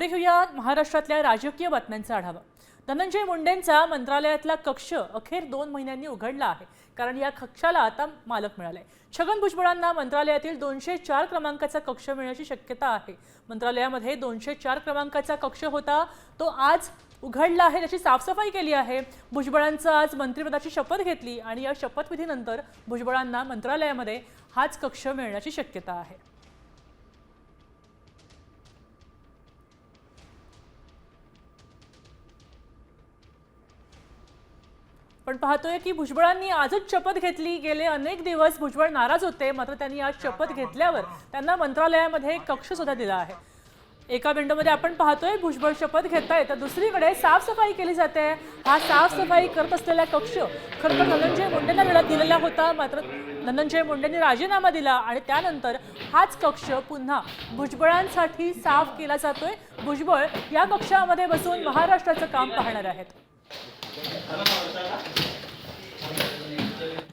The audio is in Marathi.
पुढे घेऊया महाराष्ट्रातल्या राजकीय बातम्यांचा आढावा. धनंजय मुंडेंचा मंत्रालयातला कक्ष अखेर दोन महिन्यांनी उघडला आहे. कारण या कक्षाला आता मालक मिळालाय. छगन भुजबळांना मंत्रालयातील दोनशे चार क्रमांकाचा कक्ष मिळण्याची शक्यता आहे. मंत्रालयामध्ये दोनशे चार क्रमांकाचा कक्ष होता. तो आज उघडला आहे. त्याची साफसफाई केली आहे. भुजबळांचं आज मंत्रिपदाची शपथ घेतली आणि या शपथविधीनंतर भुजबळांना मंत्रालयामध्ये हाच कक्ष मिळण्याची शक्यता आहे. पण पाहतोय की भुजबळांनी आजच शपथ घेतली. गेले अनेक दिवस भुजबळ नाराज होते. मात्र त्यांनी आज शपथ घेतल्यावर त्यांना मंत्रालयामध्ये कक्ष सुद्धा दिला आहे. एका विंडोमध्ये आपण पाहतोय भुजबळ शपथ घेताय तर दुसरीकडे साफसफाई केली जाते. हा साफसफाई करत असलेला कक्ष खरं तर धनंजय मुंडेंना देण्यात दिलेला होता. मात्र धनंजय मुंडेंनी राजीनामा दिला आणि त्यानंतर हाच कक्ष पुन्हा भुजबळांसाठी साफ केला जातोय. भुजबळ या कक्षामध्ये बसून महाराष्ट्राचं काम पाहणार आहेत. Saya tidak.